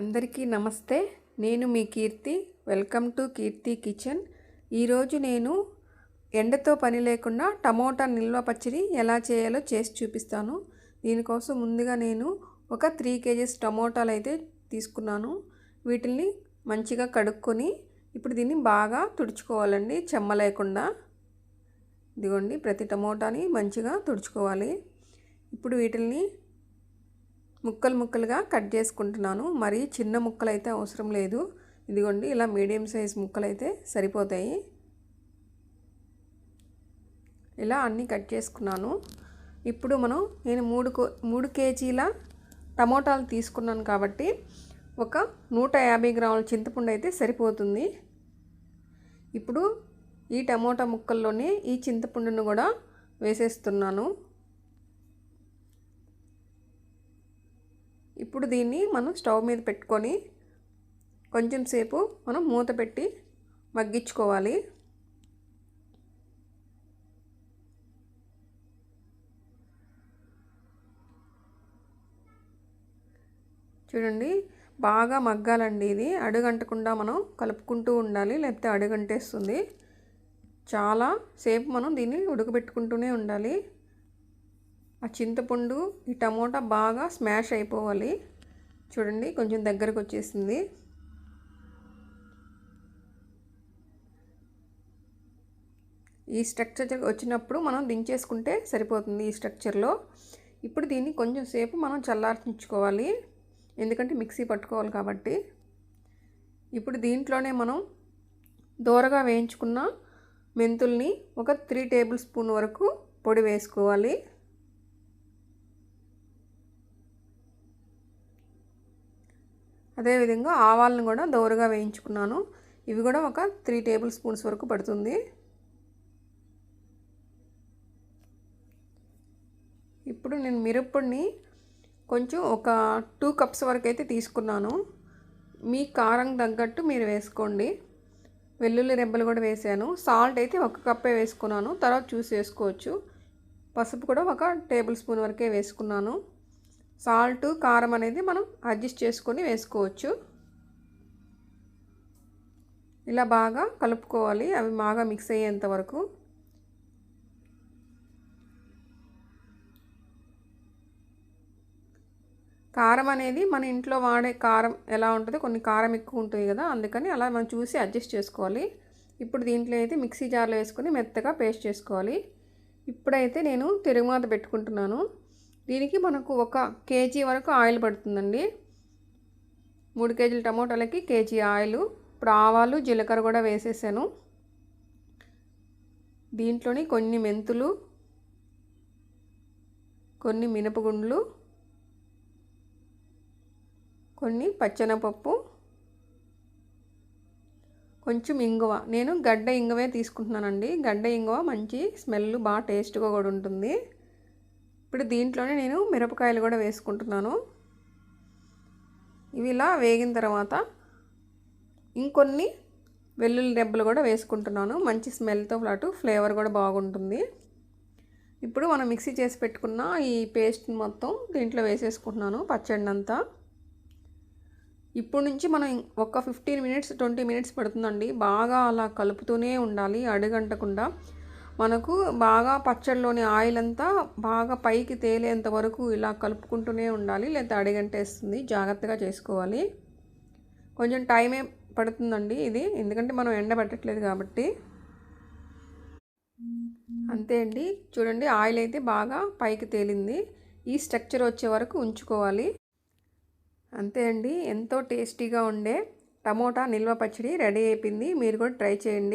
అందరికీ నమస్తే. నేను మీ Keerthi. Welcome to Keerthi kitchen. ఈరోజు నేను ఎండతో పని లేకుండా టమోటా నిల్వ పచ్చడి ఎలా చేయాలో చేసి చూపిస్తాను. దీనికోసం ముందుగా నేను ఒక త్రీ కేజీస్ టమోటాలు అయితే తీసుకున్నాను. వీటిని మంచిగా కడుక్కొని ఇప్పుడు దీన్ని బాగా తుడుచుకోవాలండి. చెమ్మ లేకుండా. ఇదిగోండి ప్రతి టమోటాని మంచిగా తుడుచుకోవాలి. ఇప్పుడు వీటిని ముక్కలు ముక్కలుగా కట్ చేసుకుంటున్నాను. మరి చిన్న ముక్కలు అయితే అవసరం లేదు. ఇదిగోండి ఇలా మీడియం సైజ్ ముక్కలు అయితే సరిపోతాయి. ఇలా అన్నీ కట్ చేసుకున్నాను. ఇప్పుడు మనం నేను మూడు మూడు కేజీల టమోటాలు తీసుకున్నాను కాబట్టి ఒక నూట యాభై గ్రాముల చింతపండు అయితే సరిపోతుంది. ఇప్పుడు ఈ టమోటా ముక్కల్లోనే ఈ చింతపండును కూడా వేసేస్తున్నాను. ఇప్పుడు దీన్ని మనం స్టవ్ మీద పెట్టుకొని కొంచెం సేపు మనం మూత పెట్టి మగ్గించుకోవాలి. చూడండి బాగా మగ్గాలండి ఇది. అడుగంటకుండా మనం కలుపుకుంటూ ఉండాలి లేకపోతే అడుగంటేస్తుంది. చాలా సేపు మనం దీన్ని ఉడకబెట్టుకుంటూనే ఉండాలి. ఆ చింతపండు ఈ టమోటా బాగా స్మాష్ అయిపోవాలి. చూడండి కొంచెం దగ్గరకు వచ్చేసింది. ఈ స్ట్రక్చర్ వచ్చినప్పుడు మనం దించేసుకుంటే సరిపోతుంది ఈ స్ట్రక్చర్లో. ఇప్పుడు దీన్ని కొంచెం సేపు మనం చల్లార్చించుకోవాలి ఎందుకంటే మిక్సీ పట్టుకోవాలి కాబట్టి. ఇప్పుడు దీంట్లోనే మనం దూరగా వేయించుకున్న మెంతుల్ని ఒక త్రీ టేబుల్ స్పూన్ వరకు పొడి వేసుకోవాలి. అదేవిధంగా ఆవాలను కూడా దోరగా వేయించుకున్నాను. ఇవి కూడా ఒక త్రీ టేబుల్ స్పూన్స్ వరకు పడుతుంది. ఇప్పుడు నేను మిరప్పొడిని కొంచెం ఒక టూ కప్స్ వరకు అయితే తీసుకున్నాను. మీ కారం తగ్గట్టు మీరు వేసుకోండి. వెల్లుల్లి రెబ్బలు కూడా వేసాను. సాల్ట్ అయితే ఒక కప్పే వేసుకున్నాను. తర్వాత చూసి వేసుకోవచ్చు. పసుపు కూడా ఒక టేబుల్ స్పూన్ వరకే వేసుకున్నాను. సాల్ట్ కారం అనేది మనం అడ్జస్ట్ చేసుకొని వేసుకోవచ్చు. ఇలా బాగా కలుపుకోవాలి. అవి బాగా మిక్స్ అయ్యేంత వరకు. కారం అనేది మన ఇంట్లో వాడే కారం ఎలా ఉంటుందో కొన్ని కారం ఎక్కువ ఉంటుంది కదా అందుకని అలా మనం చూసి అడ్జస్ట్ చేసుకోవాలి. ఇప్పుడు దీంట్లో అయితే మిక్సీ జార్లో వేసుకొని మెత్తగా పేస్ట్ చేసుకోవాలి. ఇప్పుడైతే నేను తిరుగుమాత పెట్టుకుంటున్నాను. దీనికి మనకు ఒక కేజీ వరకు ఆయిల్ పడుతుందండి. మూడు కేజీల టమోటాలకి కేజీ ఆయిల్ ఇప్పుడు ఆవాలు జీలకర్ర కూడా వేసేసాను. దీంట్లోని కొన్ని మెంతులు కొన్ని మినపగుండ్లు కొన్ని పచ్చెనపప్పు కొంచెం ఇంగువ. నేను గడ్డ ఇంగువే తీసుకుంటున్నానండి. గడ్డ ఇంగువ మంచి స్మెల్ బాగా టేస్ట్గా కూడా ఉంటుంది. ఇప్పుడు దీంట్లోనే నేను మిరపకాయలు కూడా వేసుకుంటున్నాను. ఇవి ఇలా వేగిన తర్వాత ఇంకొన్ని వెల్లుల్లి దెబ్బలు కూడా వేసుకుంటున్నాను. మంచి స్మెల్తో పాటు ఫ్లేవర్ కూడా బాగుంటుంది. ఇప్పుడు మనం మిక్సీ చేసి పెట్టుకున్న ఈ పేస్ట్ మొత్తం దీంట్లో వేసేసుకుంటున్నాను పచ్చడి అంతా ఇప్పుడు నుంచి మనం ఒక ఫిఫ్టీన్ మినిట్స్ ట్వంటీ మినిట్స్ పడుతుందండి. బాగా అలా కలుపుతూనే ఉండాలి అడుగంటకుండా. మనకు బాగా పచ్చడిలోని ఆయిల్ అంతా బాగా పైకి తేలేంత వరకు ఇలా కలుపుకుంటూనే ఉండాలి లేకపోతే అడిగంటేస్తుంది. జాగ్రత్తగా చేసుకోవాలి. కొంచెం టైమే పడుతుందండి ఇది. ఎందుకంటే మనం ఎండబెట్టట్లేదు కాబట్టి. అంతే అండి. చూడండి ఆయిల్ అయితే బాగా పైకి తేలింది. ఈ స్ట్రక్చర్ వచ్చే వరకు ఉంచుకోవాలి. అంతే అండి. ఎంతో టేస్టీగా ఉండే టమోటా నిల్వ పచ్చడి రెడీ అయిపోయింది. మీరు కూడా ట్రై చేయండి.